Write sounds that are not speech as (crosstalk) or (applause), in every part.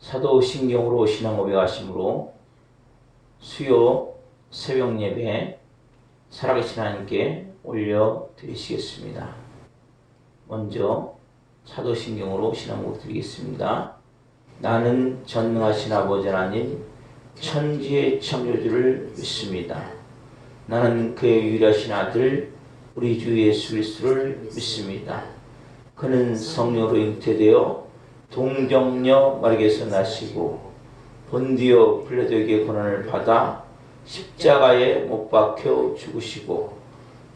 사도신경으로 신앙 고백 하심으로 수요 새벽 예배 살아계신 하나님께 올려드리시겠습니다. 먼저 사도신경으로 신앙 고백 드리겠습니다. 나는 전능하신 아버지 하나님 천지의 창조주를 믿습니다. 나는 그의 유일하신 아들 우리 주 예수 그리스도를 믿습니다. 그는 성령으로 잉태되어 동정녀 마리에서 나시고 본디오 빌라도에게 고난을 받아 십자가에 못 박혀 죽으시고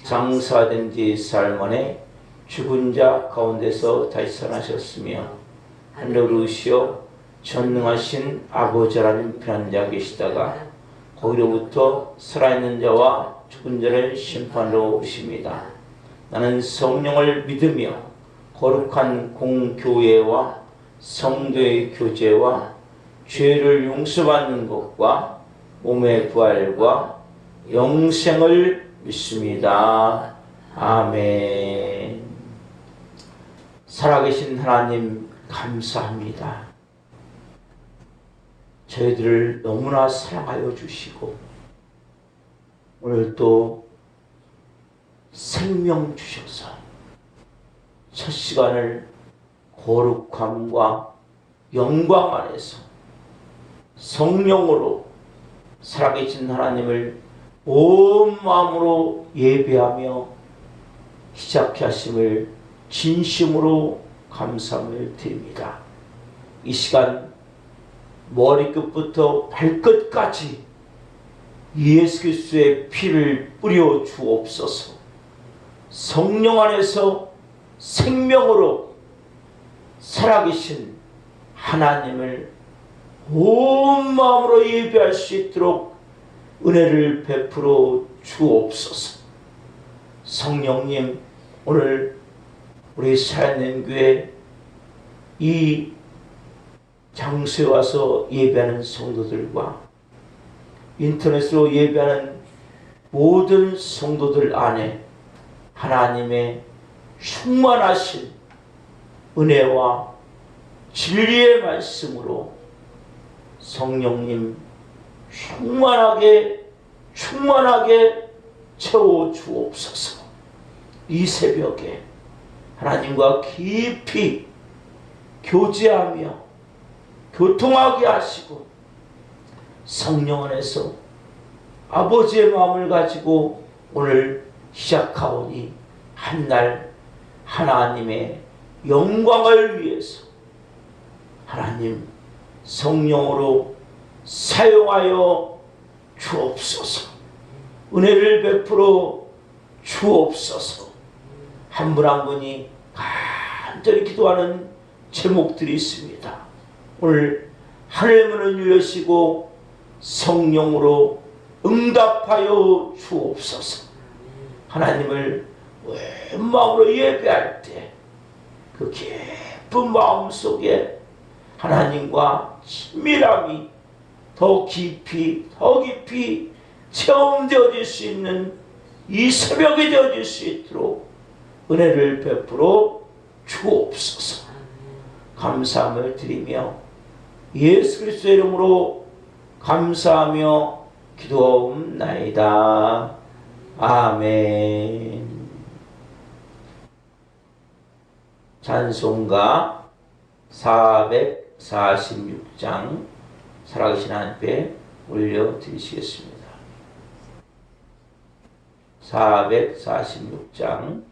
장사된 지 사흘 만에 죽은 자 가운데서 다시 살아나셨으며 하늘로 오시어 전능하신 아버지 하나님 편한 자 계시다가 거기로부터 살아있는 자와 죽은 자를 심판으로 오십니다. 나는 성령을 믿으며 거룩한 공교회와 성도의 교제와 죄를 용서받는 것과 몸의 부활과 영생을 믿습니다. 아멘. 살아계신 하나님 감사합니다. 저희들을 너무나 사랑하여 주시고 오늘 또 생명 주셔서 첫 시간을 거룩함과 영광 안에서 성령으로 살아계신 하나님을 온 마음으로 예배하며 시작해 하심을 진심으로 감사함을 드립니다. 이 시간 머리끝부터 발끝까지 예수 그리스도의 피를 뿌려 주옵소서. 성령 안에서 생명으로 살아계신 하나님을 온 마음으로 예배할 수 있도록 은혜를 베풀어 주옵소서. 성령님, 오늘 우리 사는 교회 이 장소에 와서 예배하는 성도들과 인터넷으로 예배하는 모든 성도들 안에 하나님의 충만하신 은혜와 진리의 말씀으로 성령님 충만하게 충만하게 채워 주옵소서. 이 새벽에 하나님과 깊이 교제하며 교통하게 하시고 성령 안에서 아버지의 마음을 가지고 오늘 시작하오니 한 날 하나님의 영광을 위해서 하나님 성령으로 사용하여 주옵소서. 은혜를 베풀어 주옵소서. 한 분 한 분이 간절히 기도하는 제목들이 있습니다. 오늘 하늘 문을 열시고 성령으로 응답하여 주옵소서. 하나님을 온 마음으로 예배할 때 그 깊은 마음 속에 하나님과 친밀함이 더 깊이 더 깊이 체험되어질 수 있는 이 새벽이 되어질 수 있도록 은혜를 베풀어 주옵소서. 감사함을 드리며 예수 그리스도의 이름으로 감사하며 기도하옵나이다. 아멘. 찬송가 446장 살아계신 하나님께 올려드리시겠습니다. 446장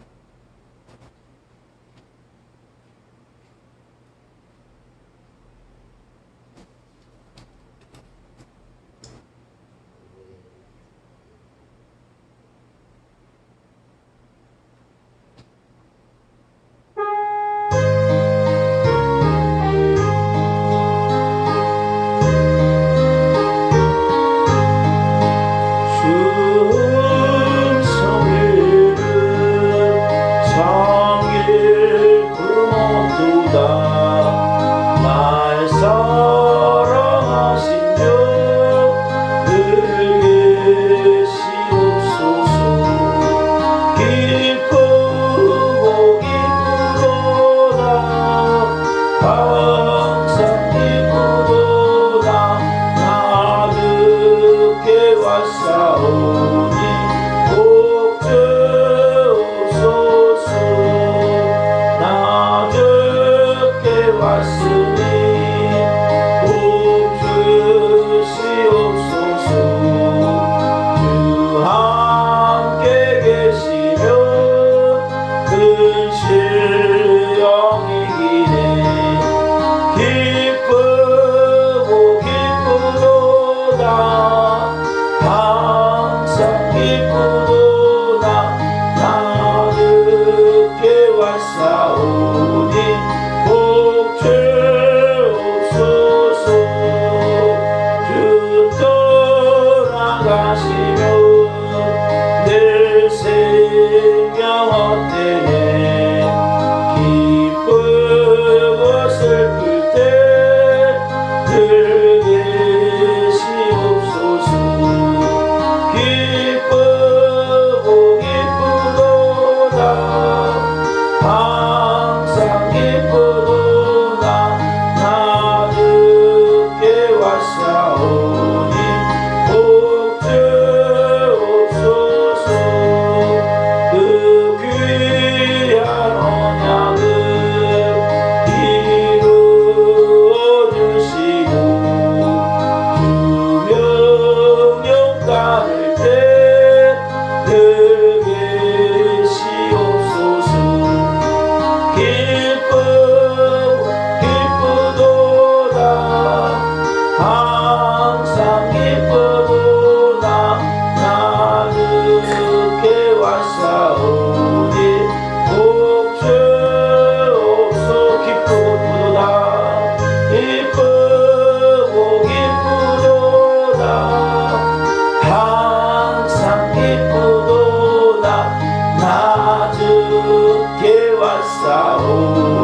saudade que eu a saúde.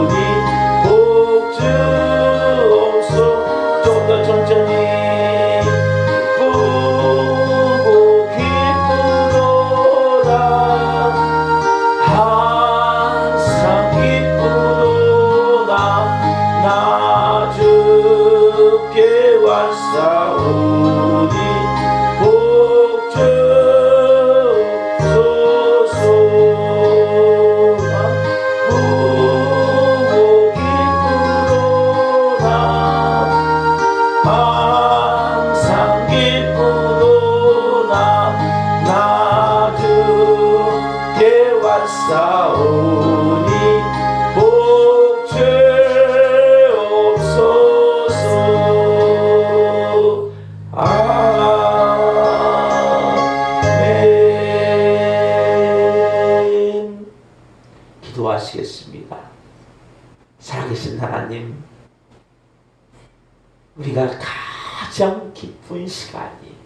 시간이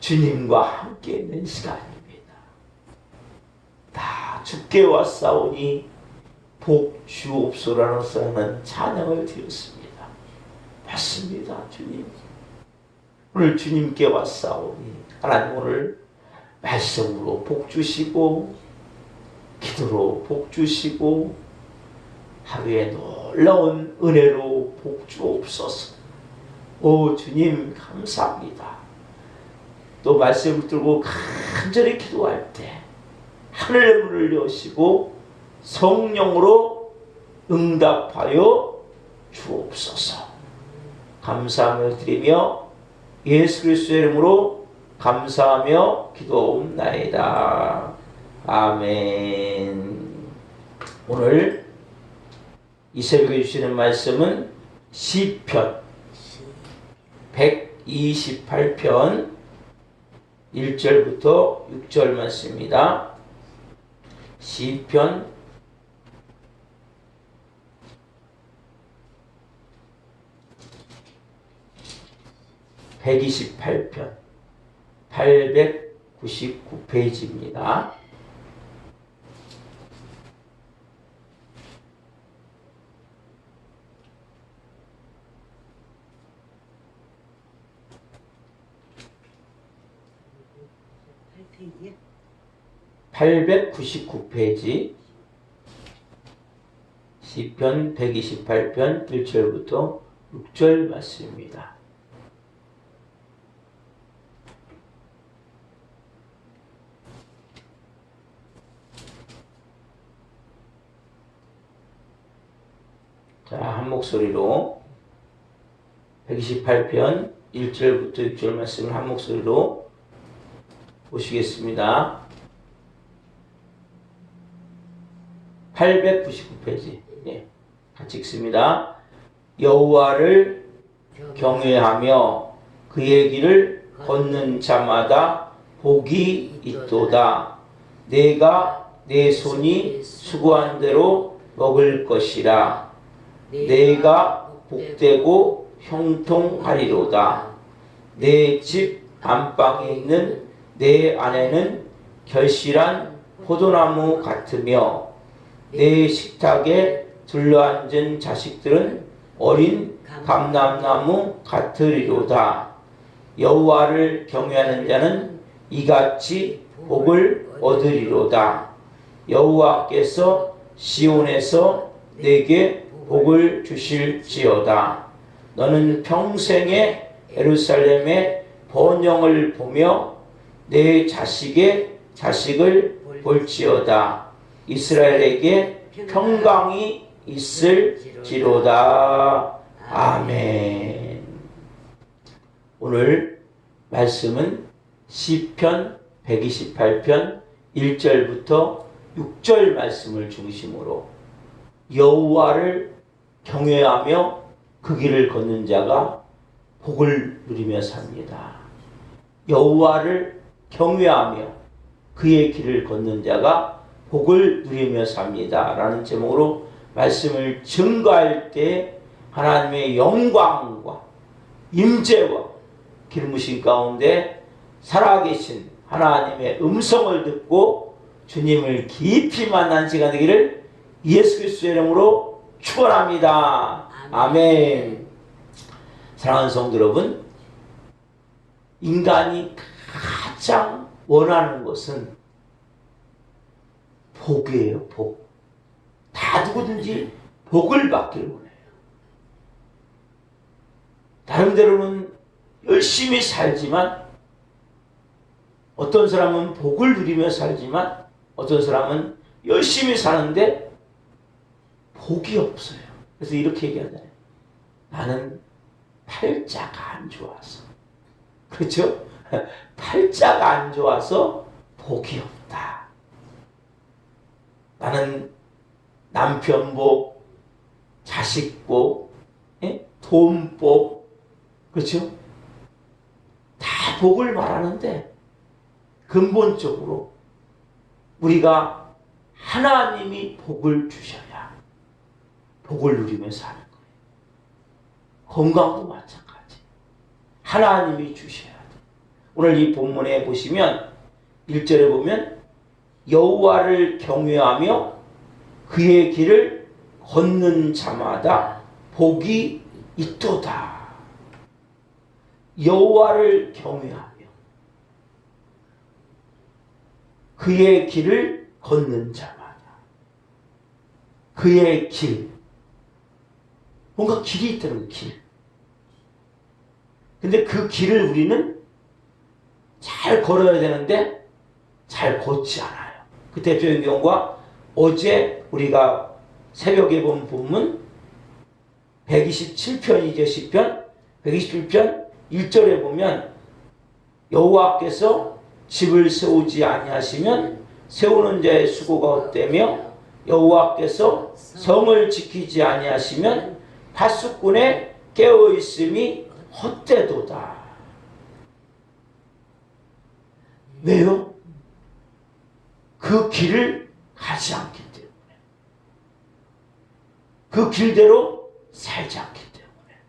주님과 함께 있는 시간입니다. 다 주께 왔사오니 복 주옵소라는 써는 찬양을 드렸습니다. 맞습니다, 주님. 오늘 주님께 왔사오니 하나님 오늘 말씀으로 복 주시고 기도로 복 주시고 하루에 놀라운 은혜로 복 주옵소서. 오 주님 감사합니다. 또 말씀을 들고 간절히 기도할 때 하늘의 문을 여시고 성령으로 응답하여 주옵소서. 감사하며 드리며 예수 그리스도의 이름으로 감사하며 기도옵나이다. 아멘. 오늘 이 새벽에 주시는 말씀은 시편 128편 1절부터 6절 말씀입니다. 시편 128편 899페이지입니다. 팔 페이지야? 899페이지 시편 128편 1절부터 6절 말씀입니다. 자, 한 목소리로 128편 1절부터 6절 말씀을 한 목소리로 보시겠습니다. 899페이지. 예. 같이 읽습니다. 여호와를 경외하며 그의 길을 걷는 자마다 복이 있도다. 내가 내 손이 수고한 대로 먹을 것이라. 내가 복되고 형통하리로다. 내 집 안방에 있는 내 아내는 결실한 포도나무 같으며 내 식탁에 둘러앉은 자식들은 어린 감람나무 같으리로다. 여호와를 경외하는 자는 이같이 복을 얻으리로다. 여호와께서 시온에서 내게 복을 주실지어다. 너는 평생에 예루살렘의 번영을 보며 내 자식의 자식을 볼지어다. 이스라엘에게 평강이 있을지로다. 아멘. 오늘 말씀은 시편 128편 1절부터 6절 말씀을 중심으로 여호와를 경외하며 그 길을 걷는 자가 복을 누리며 삽니다. 여호와를 경외하며 그의 길을 걷는 자가 복을 누리며 삽니다. 라는 제목으로 말씀을 증거할 때 하나님의 영광과 임재와 길무신 가운데 살아계신 하나님의 음성을 듣고 주님을 깊이 만난 시간 되기를 예수 그리스도의 이름으로 축원합니다. 아멘. 사랑하는 성도 여러분, 인간이 가장 원하는 것은 복이에요, 복. 다 누구든지 복을 받기를 원해요. 나름대로는 열심히 살지만 어떤 사람은 복을 누리며 살지만 어떤 사람은 열심히 사는데 복이 없어요. 그래서 이렇게 얘기하잖아요. 나는 팔자가 안 좋아서. 그렇죠? (laughs) 팔자가 안 좋아서 복이 없다. 나는 남편 복, 자식 복, 예? 돈 복, 그렇죠? 다 복을 말하는데 근본적으로 우리가 하나님이 복을 주셔야 복을 누리며 사는 거예요. 건강도 마찬가지. 하나님이 주셔야 돼. 오늘 이 본문에 보시면 1절에 보면 여호와를 경외하며 그의 길을 걷는 자마다 복이 있도다. 여호와를 경외하며 그의 길을 걷는 자마다 그의 길 뭔가 길이 있다는 길. 근데 그 길을 우리는 잘 걸어야 되는데 잘 걷지 않아요. 그 대표적인 경우가 어제 우리가 새벽에 본 본문 127편이죠 시편 127편 1절에 보면 여호와께서 집을 세우지 아니하시면 세우는 자의 수고가 헛되며 여호와께서 성을 지키지 아니하시면 파수꾼의 깨어 있음이 헛되도다. 왜요? 그 길을 가지 않기 때문에. 그 길대로 살지 않기 때문에.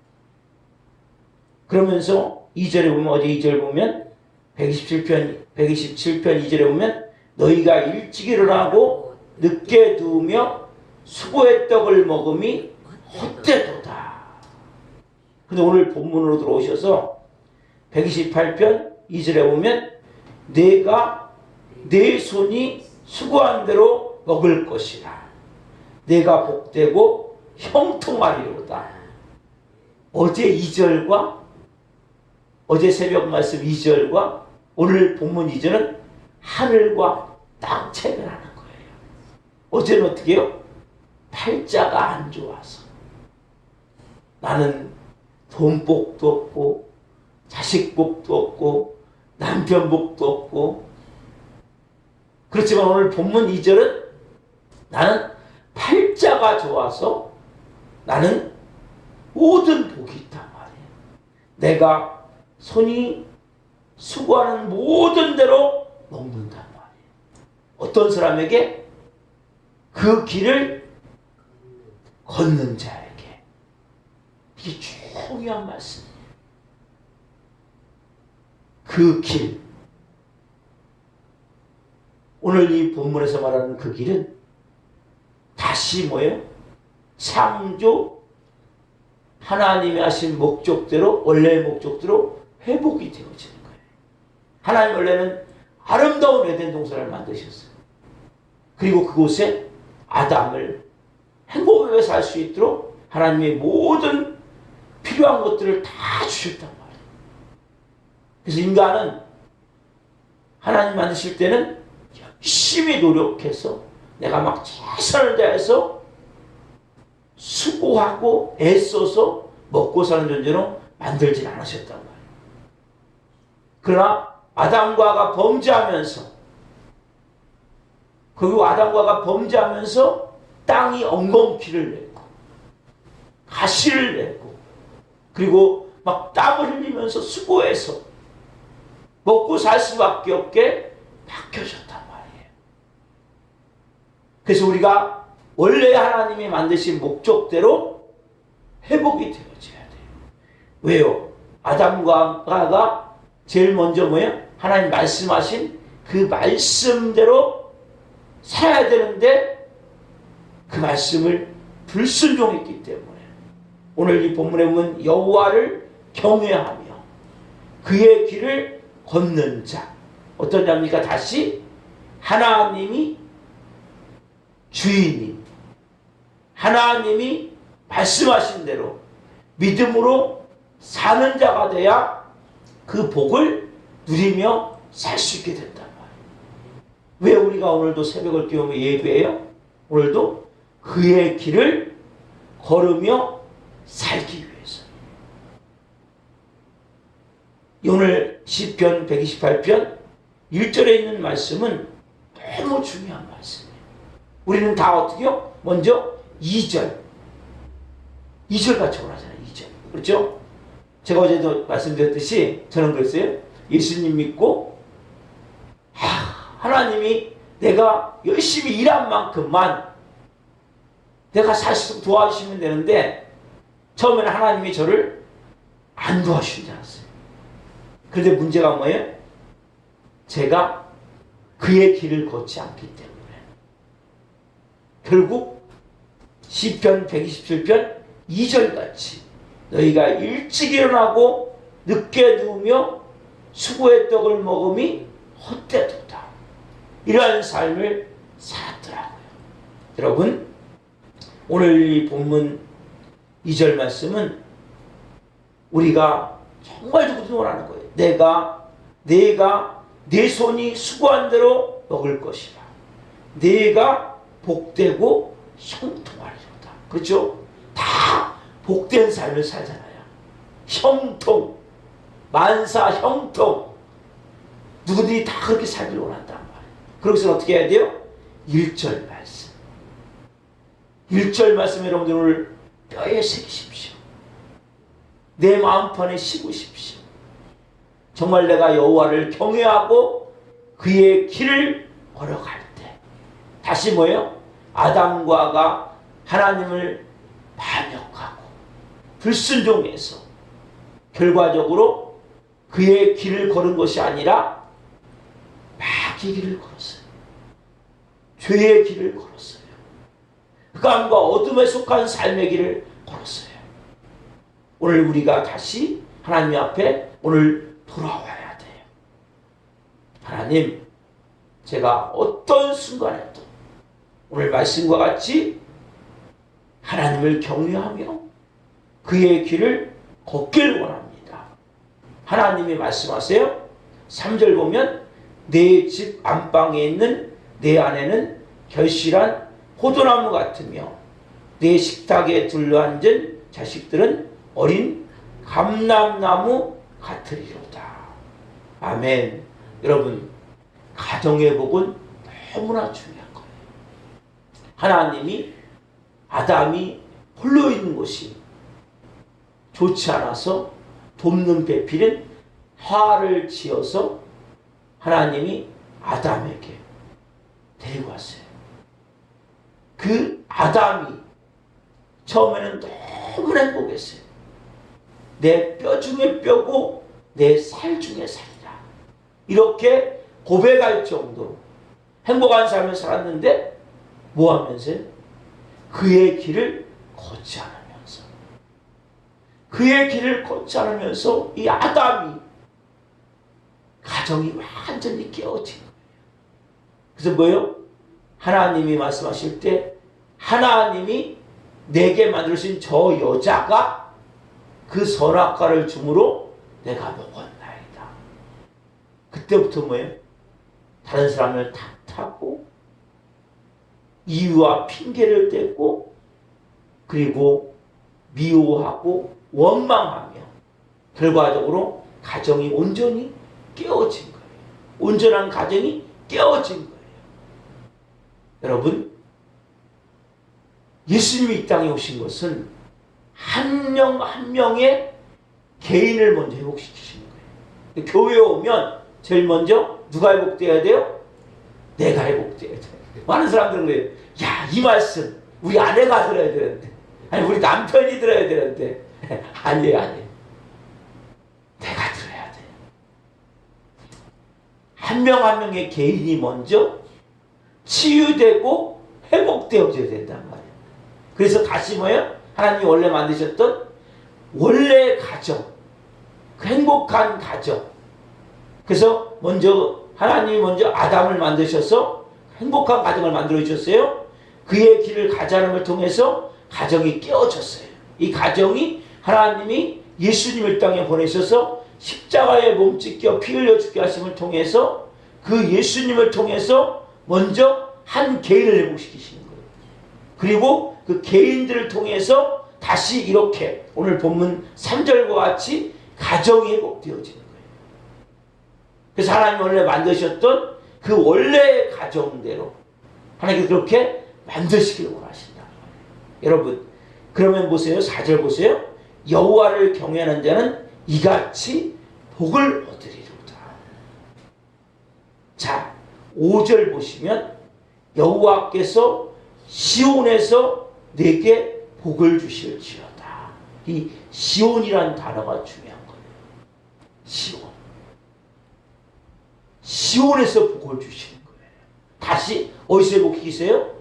그러면서 2절에 보면 어제 2절 보면 127편 127편 2절에 보면 너희가 일찍 일어나고 늦게 두며 수고의 떡을 먹음이 헛되도다. 근데 오늘 본문으로 들어오셔서 128편 2절에 보면 내가 내 손이 수고한 대로 먹을 것이라. 내가 복되고 형통하리로다. 어제 2절과 어제 새벽 말씀 2절과 오늘 본문 2절은 하늘과 땅 체별하는 거예요. 어제는 어떻게 해요? 팔자가 안 좋아서. 나는 돈복도 없고 자식복도 없고 남편 복도 없고 그렇지만 오늘 본문 2절은 나는 팔자가 좋아서 나는 모든 복이 있단 말이에요. 내가 손이 수고하는 모든 대로 먹는단 말이에요. 어떤 사람에게 그 길을 걷는 자에게 이게 중요한 말씀이에요. 그 길. 오늘 이 본문에서 말하는 그 길은 다시 뭐예요? 창조 하나님이 하신 목적대로 원래의 목적대로 회복이 되어지는 거예요. 하나님 원래는 아름다운 에덴 동산을 만드셨어요. 그리고 그곳에 아담을 행복하게 살 수 있도록 하나님의 모든 필요한 것들을 다 주셨단 말이에요. 그래서 인간은 하나님 만드실 때는 열심히 노력해서 내가 막 최선을 다해서 수고하고 애써서 먹고 사는 존재로 만들진 않으셨단 말이에요. 그러나 아담과 하가 범죄하면서 그리고 아담과 하가 범죄하면서 땅이 엉겅퀴를 내고 가시를 내고 그리고 막 땀을 흘리면서 수고해서 먹고 살 수밖에 없게 바뀌어졌단 말이에요. 그래서 우리가 원래 하나님이 만드신 목적대로 회복이 되어져야 돼요. 왜요? 아담과 하가 제일 먼저 뭐예요? 하나님 말씀하신 그 말씀대로 살아야 되는데 그 말씀을 불순종했기 때문에 오늘 이 본문에 보면 여호와를 경외하며 그의 길을 걷는 자 어떤 자입니까? 다시 하나님이 주인님 하나님이 말씀하신 대로 믿음으로 사는 자가 돼야 그 복을 누리며 살 수 있게 된단 말이에요. 왜 우리가 오늘도 새벽을 깨우며 예배해요? 오늘도 그의 길을 걸으며 살기 위해서. 오늘 시편 128편 1절에 있는 말씀은 너무 중요한 말씀이에요. 우리는 다 어떻게요? 먼저 2절. 2절 같이 원하잖아요. 2절. 그렇죠? 제가 어제도 말씀드렸듯이 저는 그랬어요. 예수님 믿고 하, 하나님이 내가 열심히 일한 만큼만 내가 사실 도와주시면 되는데 처음에는 하나님이 저를 안 도와주신 줄 알았어요. 그런데 문제가 뭐예요? 제가 그의 길을 걷지 않기 때문에 결국 시편 127편 2절 같이 너희가 일찍 일어나고 늦게 누우며 수고의 떡을 먹음이 헛되도다. 이러한 삶을 살았더라고요. 여러분 오늘 이 본문 2절 말씀은 우리가 정말 누구도 원하는 거예요. 내가 내가 내 손이 수고한 대로 먹을 것이라. 내가 복되고 형통하리로다. 그렇죠? 다 복된 삶을 살잖아요. 형통, 만사 형통. 누구들이 다 그렇게 살길 원한단 말이에요. 그러고서 어떻게 해야 돼요? 1절 말씀. 1절 말씀 여러분들 오늘 뼈에 새기십시오. 내 마음판에 심으십시오. 정말 내가 여호와를 경외하고 그의 길을 걸어갈 때 다시 뭐예요? 아담과가 하나님을 반역하고 불순종해서 결과적으로 그의 길을 걸은 것이 아니라 마귀의 길을 걸었어요. 죄의 길을 걸었어요. 흑암과 어둠에 속한 삶의 길을 걸었어요. 오늘 우리가 다시 하나님 앞에 오늘 돌아와야 돼요. 하나님, 제가 어떤 순간에도 오늘 말씀과 같이 하나님을 경외하며 그의 길을 걷길 원합니다. 하나님이 말씀하세요. 3절 보면 내 집 안방에 있는 내 안에는 결실한 포도나무 같으며 내 식탁에 둘러앉은 자식들은 어린 감람나무 같으리로다. 아멘. 여러분, 가정의 복은 너무나 중요한 거예요. 하나님이 아담이 홀로 있는 곳이 좋지 않아서 돕는 배필은 화를 지어서 하나님이 아담에게 데리고 왔어요. 그 아담이 처음에는 너무 행복했어요. 내 뼈 중에 뼈고 내 살 중에 살 이렇게 고백할 정도로 행복한 삶을 살았는데 뭐 하면서요? 그의 길을 걷지 않으면서 그의 길을 걷지 않으면서 이 아담이 가정이 완전히 깨어진 거예요. 그래서 뭐예요? 하나님이 말씀하실 때 하나님이 내게 만들으신 저 여자가 그 선악과를 주므로 내가 먹었나이다. 그때부터 뭐예요? 다른 사람을 탓하고 이유와 핑계를 대고 그리고 미워하고 원망하며 결과적으로 가정이 온전히 깨어진 거예요. 온전한 가정이 깨어진 거예요. 여러분, 예수님이 이 땅에 오신 것은 한 명한 명의 개인을 먼저 회복시키시는 거예요. 교회에 오면 제일 먼저 누가 회복돼야 돼요? 내가 회복돼야 돼요. 많은 사람들은 그래요. 야, 이 말씀 우리 아내가 들어야 되는데. 아니, 우리 남편이 들어야 되는데. (laughs) 아니에요, 아니에요. 내가 들어야 돼요. 한명 한 명의 개인이 먼저 치유되고 회복되어져야 된단 말이에요. 그래서 다시 뭐예요? 하나님이 원래 만드셨던 원래 가정, 그 행복한 가정. 그래서 먼저 하나님이 먼저 아담을 만드셔서 행복한 가정을 만들어 주셨어요. 그의 길을 가자는 걸 통해서 가정이 깨어졌어요. 이 가정이 하나님이 예수님을 땅에 보내셔서 십자가에 몸 찢겨 피 흘려 죽게 하심을 통해서 그 예수님을 통해서 먼저 한 개인을 회복시키시는 거예요. 그리고 그 개인들을 통해서 다시 이렇게 오늘 본문 3절과 같이 가정이 회복되어지는. 그래서 하나님 원래 만드셨던 그 원래의 가정대로 하나님께 그렇게 만드시기를 원하신다. 여러분 그러면 보세요. 4절 보세요. 여호와를 경외하는 자는 이같이 복을 얻으리로다. 자, 5절 보시면 여호와께서 시온에서 내게 복을 주실지어다. 이 시온이란 단어가 중요한 거예요. 시온. 시온에서 복을 주시는 거예요. 다시 어디서 복이세요?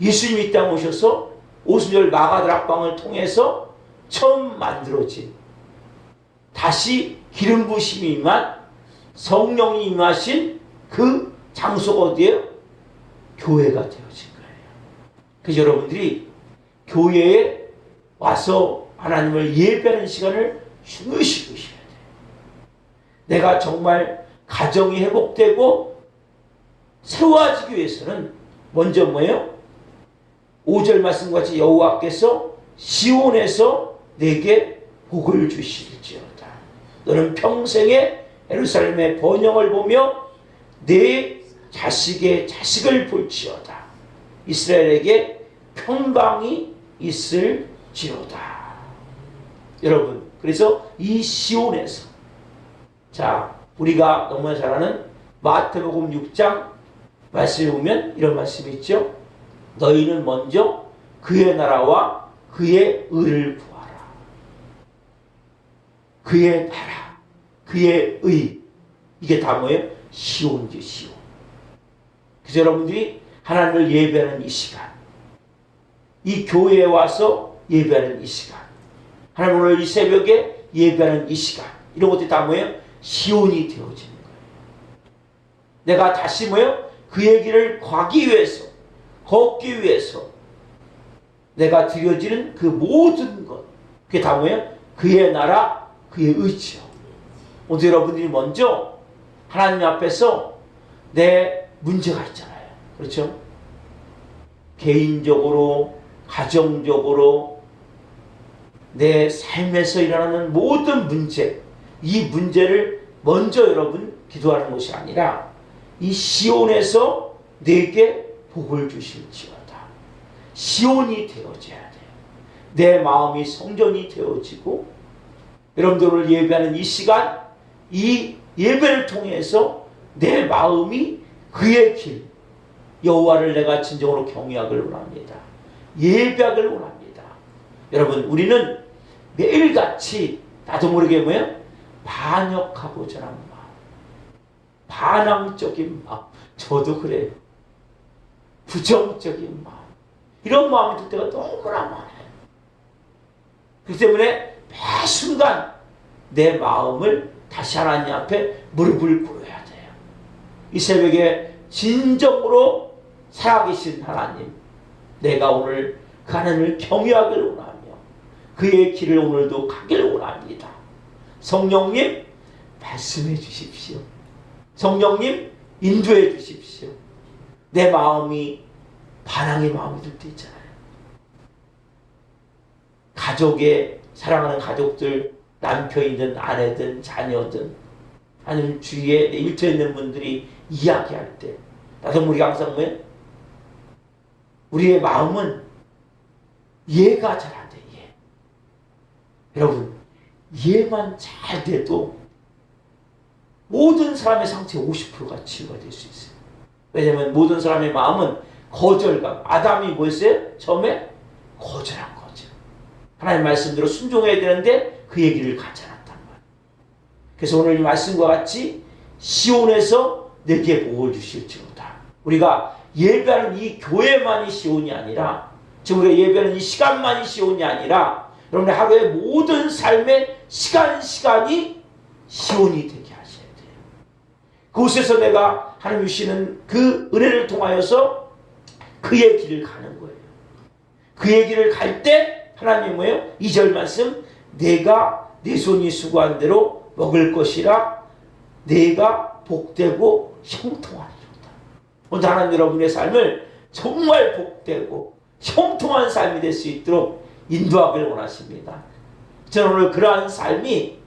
예수님이 이 땅 오셔서 오순절 마가드락방을 통해서 처음 만들어진 다시 기름 부심이 임한 성령이 임하신 그 장소가 어디예요? 교회가 되어진 거예요. 그래서 여러분들이 교회에 와서 하나님을 예배하는 시간을 중요시 보셔야 돼요. 내가 정말 가정이 회복되고 세워지기 위해서는 먼저 뭐예요? 5절 말씀과 같이 여호와께서 시온에서 내게 복을 주실지어다. 너는 평생에 예루살렘의 번영을 보며 내 자식의 자식을 볼지어다. 이스라엘에게 평강이 있을지어다. 여러분, 그래서 이 시온에서 자, 우리가 너무나 잘 아는 마태복음 6장 말씀에 보면 이런 말씀이 있죠. 너희는 먼저 그의 나라와 그의 의를 구하라. 그의 나라, 그의 의. 이게 다 뭐예요? 시온이죠, 시온. 그래서 여러분들이 하나님을 예배하는 이 시간, 이 교회에 와서 예배하는 이 시간, 하나님 오늘 이 새벽에 예배하는 이 시간, 이런 것들이 다 뭐예요? 시온이 되어지는 거예요. 내가 다시 뭐예요? 그의 길을 가기 위해서, 걷기 위해서, 내가 드려지는 그 모든 것, 그게 다 뭐예요? 그의 나라, 그의 의지요. 오늘 여러분들이 먼저 하나님 앞에서 내 문제가 있잖아요. 그렇죠? 개인적으로, 가정적으로, 내 삶에서 일어나는 모든 문제, 이 문제를 먼저 여러분 기도하는 것이 아니라 이 시온에서 내게 복을 주실지어다. 시온이 되어져야 돼요. 내 마음이 성전이 되어지고 여러분들을 예배하는 이 시간, 이 예배를 통해서 내 마음이 그의 길, 여호와를 내가 진정으로 경외하길 원합니다. 예배하길 원합니다. 여러분, 우리는 매일같이 나도 모르게 뭐예요? 반역하고자 하는 마음. 반항적인 마음. 저도 그래요. 부정적인 마음. 이런 마음이 들 때가 너무나 많아요. 그렇기 때문에 매 순간 내 마음을 다시 하나님 앞에 무릎을 꿇어야 돼요. 이 새벽에 진정으로 살아계신 하나님, 내가 오늘 그 하나님을 경외하기를 원하며 그의 길을 오늘도 가기를 원합니다. 성령님, 말씀해 주십시오. 성령님, 인도해 주십시오. 내 마음이 반항의 마음이 들 때 있잖아요. 가족의 사랑하는 가족들, 남편이든 아내든 자녀든 아니면 주위에 내 일터에 있는 분들이 이야기할 때 나도 우리가 항상 뭐예요? 우리의 마음은 이해가 잘 안 돼, 이해. 여러분, 이해만 잘 돼도 모든 사람의 상태 50%가 치유가 될 수 있어요. 왜냐면 모든 사람의 마음은 거절감. 아담이 뭐였어요? 처음에 거절한 거죠. 하나님 말씀대로 순종해야 되는데 그 얘기를 가지 않았단 말이에요. 그래서 오늘 이 말씀과 같이 시온에서 내게 복을 주실지로다. 우리가 예배하는 이 교회만이 시온이 아니라 지금 우리가 예배하는 이 시간만이 시온이 아니라 여러분의 하루의 모든 삶의 시간 시간이 시온이 되게 하셔야 돼요. 그곳에서 내가 하나님 주시는 그 은혜를 통하여서 그의 길을 가는 거예요. 그의 길을 갈 때 하나님 뭐예요? 2절 말씀 내가 내 손이 수고한 대로 먹을 것이라 내가 복되고 형통하리로다. 오늘 하나님 여러분의 삶을 정말 복되고 형통한 삶이 될 수 있도록 인도하기를 원하십니다. 저는 오늘 그러한 삶이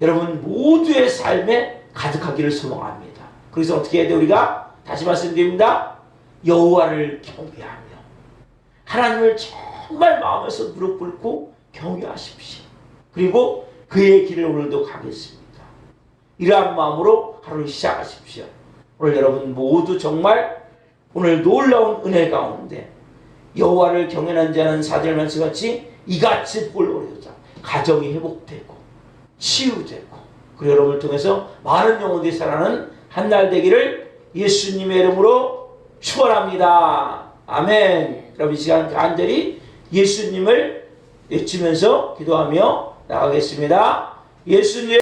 여러분 모두의 삶에 가득하기를 소망합니다. 그래서 어떻게 해야 돼 우리가 다시 말씀드립니다. 여호와를 경외하며 하나님을 정말 마음에서 무릎 꿇고 경외하십시오. 그리고 그의 길을 오늘도 가겠습니다. 이러한 마음으로 하루를 시작하십시오. 오늘 여러분 모두 정말 오늘 놀라운 은혜 가운데 여호와를 경외하는 자는 사절 말씀같이 이같이 볼 오리로다. 가정이 회복되고 치유되고 그리고 여러분을 통해서 많은 영혼들이 살아나는 한 날 되기를 예수님의 이름으로 축원합니다. 아멘. 여러분 이 시간 간절히 예수님을 외치면서 기도하며 나가겠습니다. 예수님